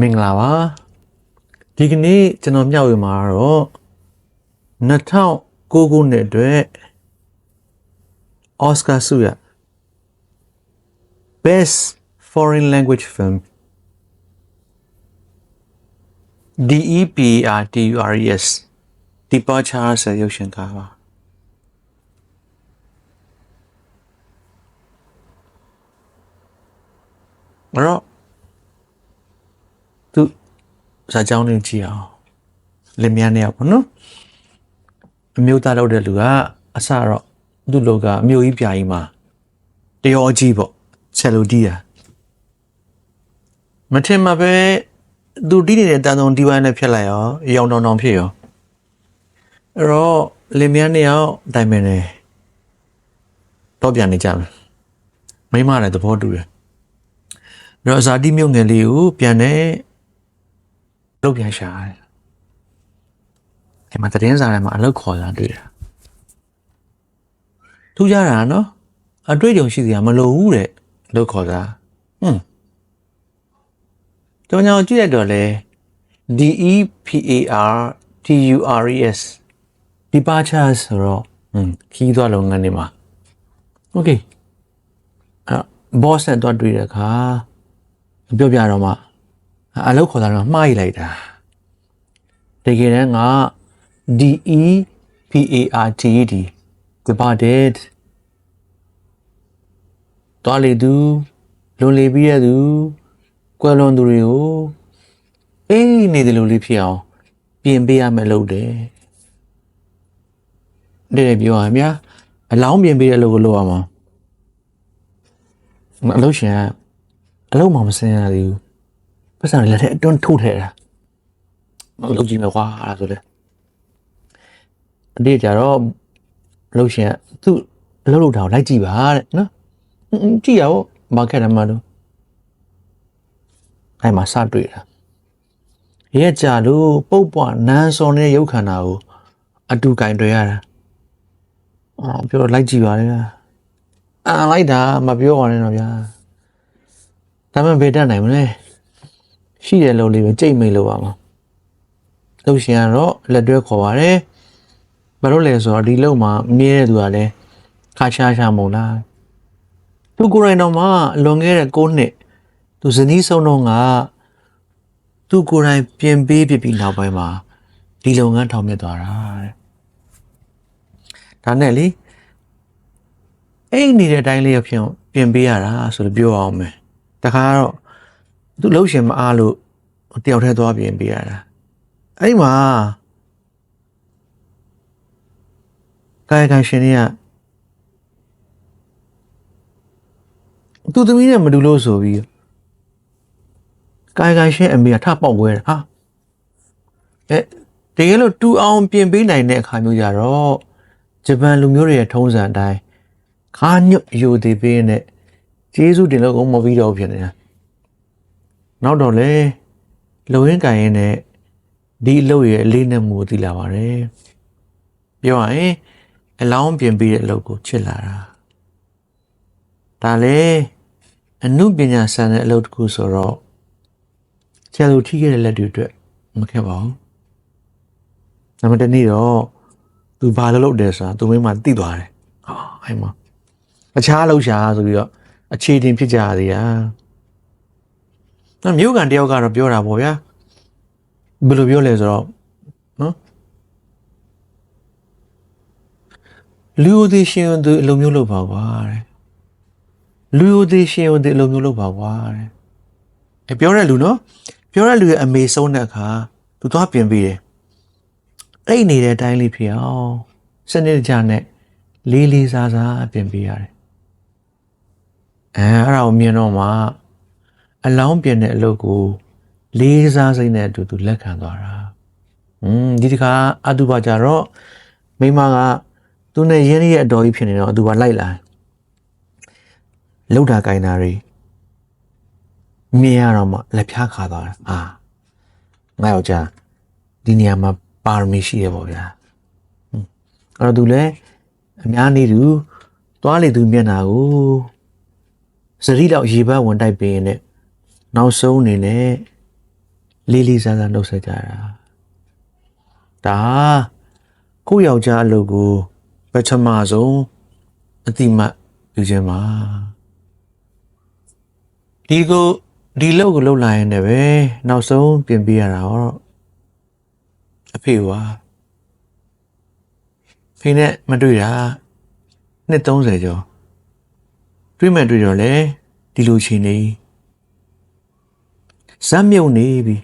မင်္ဂလာပါဒီကနေ့ကျွန်တော်မျှဝေမှာတော့2009ခုနှစ်အတွက်အော်စကာဆုရ Best Foreign Language Film DEPRTURES Departure ဆိုတဲ့ရုပ်ရှင်ကားပါအဲ့တော့ သူဇာတ်ကြောင်းလေးကြည့်အောင်လင်မြန်းနေရပေါ့နော်အမျိုးသားလုပ်တဲ့လူကအစတော့သူ့လောကအမျိုးကြီးပြာကြီးမှာတရောအကြီးပေါ့ဆက်လို့တီးတာမထင်မှာပဲသူတီးနေတဲ့တန်တုံဒီဝိုင်းနဲ့ဖြတ်လိုက်ရောရောင်တောင်တောင်ဖြစ်ရောအဲ့တော့လင်မြန်းနေအောင်တိုင်ပင်နေတော့ပြန်နေကြမယ်မိမလည်းသဘောတူတယ်အဲ့တော့ဇာတိမြုပ်ငယ်လေးကိုပြန် နေလုပ်ပြန်ရှာတယ်ဒီမှာသတင်းစာထဲမှာအလုပ်ခေါ်တာတွေ့တာထူးခြားတာနော်အတွေ့အကြုံရှိစရာမလိုဘူးတဲ့အလုပ်ခေါ်တာဟွန်းကျွန်တော်ကြည့်ရတော့လေ D E P A R T U R E S departure ဆိုတော့ဟွန်းခီးသွားလုပ်ငန်းတွေမှာ okay အဲ့ boss နဲ့တော့တွေ့တဲ့အခါပြောပြတော့မှ အလုပ်ခေါ်တာတော့မှားရလိုက်တာတကယ်တမ်းက D E P A R T E D departed တော်လေသူလွန်လေပြီးရသူကွယ်လွန်သူတွေကိုအေးနေတယ်လို့လေးဖြစ်အောင်ပြင်ပေးရမယ်လို့တယ်တဲ့တဲ့ပြောရမြာအလောင်းပြင်ပေးတဲ့လို့ကိုလုပ်ရမှာအလုပ်ရှင်ကအလုပ်မှမစင်ရသေးဘူး ပတ်စံလက်ထက်အတွန်းထုတ်ထဲတာမလုပ်ကြည့်မယ်ကွာအဲ့ဒါဆိုလေအတိတ်ကြတော့အလုပ်ရှင်ကသူ့အလုပ်လုပ်တာကိုလိုက်ကြည့်ပါတဲ့နော်အင်းကြည့်ရအောင်ဘာခက်တယ်မလို့အဲ့မှာစတွေ့တာရဲကြလို့ပုတ်ပွားနန်းစော်နေတဲ့ရုပ်ခန္ဓာကိုအတူကင်တွေ့ရတာအော်ပြောတော့လိုက်ကြည့်ပါလေအာလိုက်တာမပြောပါနဲ့တော့ဗျာဒါမှမဘယ်တတ်နိုင်မလဲ ရှိတယ်လို့လေးပဲကြိတ်မိတ်လို့ပါမှာလို့ရှင်ကတော့လက်တွဲခေါ်ပါတယ်ဘာလို့လဲဆိုတော့ဒီလုံမှာမြဲတဲ့သူကလည်းခါရှားရှားမုံလားသူကိုယ်တိုင်တော့မှလွန်ခဲ့တဲ့9နှစ်သူဇနီးဆုံးတော့ကသူကိုယ်တိုင်ပြင်ပေးပြပြီးနောက်ပိုင်းမှာဒီလုပ်ငန်းထောင်မြစ်သွားတာတဲ့ဒါနဲ့လေအဲ့နေတဲ့အတိုင်းလေးဖြစ်ပြင်ပေးရတာဆိုလို့ပြောအောင်မယ်တခါတော့ သူလှုပ်ရှင်မအားလို့တယောက်တည်းသွားပြင်ပေးရတာအဲ့ဒီမှာကာယကံရှင်တွေကသူသမီးနဲ့မတူလို့ဆိုပြီးကာယကံရှင်အမေကထပေါက်ပွဲတာဟာအဲတကယ်လို့တူအောင်ပြင်ပေးနိုင်တဲ့အခါမျိုးကြတော့ဂျပန်လူမျိုးတွေရဲ့ထုံးစံအတိုင်းခါညွတ်ယူသေးပေးနဲ့ကျေးဇူးတင်လို့ကုန်မပြီးတော့ဖြစ်နေတာ နောက်တော့လေလုံရင်းကန်ရင်နဲ့ဒီအလုပ်ရဲ့အလေးနက်မှုကိုသိလာပါတယ်ပြောရရင်အလောင်းပြင်ပေးတဲ့အလုပ်ကိုချစ်လာတာဒါလေအမှုပညာဆန်တဲ့အလုပ်တစ်ခုဆိုတော့ဆရာတို့ထိခဲ့တဲ့လက်တွေအတွက်မခက်ပါဘူးနံပါတ်1နေ့တော့သူဘာလုပ်လုပ်တယ်ဆိုတာသူမိမသိသွားတယ်ဟာအဲ့မှာအခြားလှုပ်ရှားဆိုပြီးတော့အခြေတင်ဖြစ်ကြရသေးတာ နော်မြို့ကန်တယောက်ကတော့ပြောတာပေါ့ဗျာဘယ်လိုပြောလဲဆိုတော့နော်လူယိုသေးရှင်သူအလုံးမျိုးလုပ်ပါကွာတဲ့လူယိုသေးရှင်သူအလုံးမျိုးလုပ်ပါကွာတဲ့အဲပြောတဲ့လူနော်ပြောတဲ့လူရဲ့အမေဆုံးတဲ့အခါသူသွားပြင်ပေးတယ်အဲ့နေတဲ့အတိုင်းလေးဖြစ်အောင်စနစ်တကျနဲ့လေးလေးစားစားပြင်ပေးရတယ်အဲအဲ့ဒါကိုမြင်တော့မှ အလောင်းပြင်တဲ့အလုပ်ကို လေးစားစိတ်နဲ့အတူတူလက်ခံသွားတာอืมဒီတခါအတူပါကြတော့မိမကသူနဲ့ရင်းရဲ့အတော်ကြီးဖြစ်နေတော့အတူပါလိုက်လာလှုပ်တာကိုင်းတာတွေမြင်ရတော့မှလက်ဖြားခါသွားတာအာငါယောက်ျားဒီနေရာမှာပါရမီရှိရပေါ့ဗျာအဲ့တော့သူလည်းအများနေသူသွားလေသူမျက်နာကိုစရီလောက်ရေပန်းဝင်တိုက်ပေးရင်လည်း နောက်ဆုံးအနေနဲ့လေးလေးစားစားနှုတ်ဆက်ကြတာဒါကိုယ့်ယောက်ျားအလုပ်ကိုပထမဆုံးအတိမတ်ပြုခြင်းပါဒီကိုဒီလုပ်ကိုလုပ်လာရင်လည်းပဲနောက်ဆုံးပြင်ပေးရတာတော့အဖေပါဖေနဲ့မတွေ့တာနှစ်30ကျော်တွေ့မဲ့တွေ့တော့လေဒီလိုချိန်နေ ဇက်မြုံနေပြီ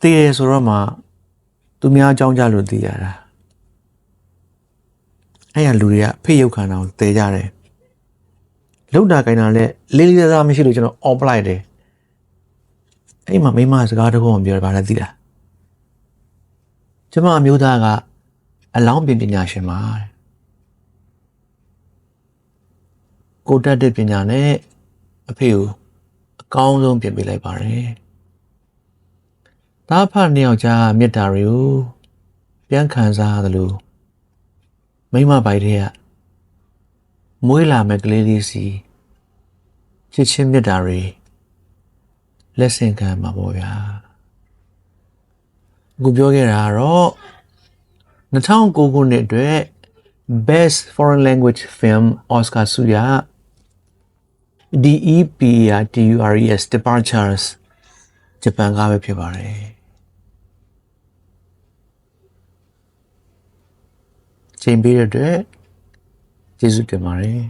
တည်ရဆိုတော့မှသူများအကြောင်းကြလို့တည်ရတာအဲ့ရလူတွေကဖေ့ရုပ်ခန္ဓာကိုတည်ကြတယ်လောက်တာကြိုင်တာလည်းလေးလေးစားစားမရှိလို့ကျွန်တော်အော်ပလိုက်တယ်အဲ့မှာမိမစကားတခုမှပြောရပါလားသိလားကျမအမျိုးသားကအလောင်းပြင်ပညာရှင်ပါတဲ့ကိုတက်တဲ့ပညာနဲ့အဖေကိုအကောင်းဆုံးပြင်ပေးလိုက်ပါတယ်။ သားဖနှစ်ယောက်ကြားမေတ္တာတွေကိုပြန်ခံစားရတယ်လို့မိမပိုက်တဲ့ကမွေးလာမဲ့ကလေးလေးစီချစ်ချင်းမေတ္တာတွေလက်ဆင့်ခံမှာပေါ့ဗျာ။အခုပြောခဲ့တာကတော့2009ခုနှစ်အတွက် Best Foreign Language Film Oscar ဆုရ DEPRTURES Departures ဂျပန်ကပဲဖြစ်ပါတယ် ချိန်ပေးတဲ့အတွက်ကျေးဇူးတင်ပါတယ်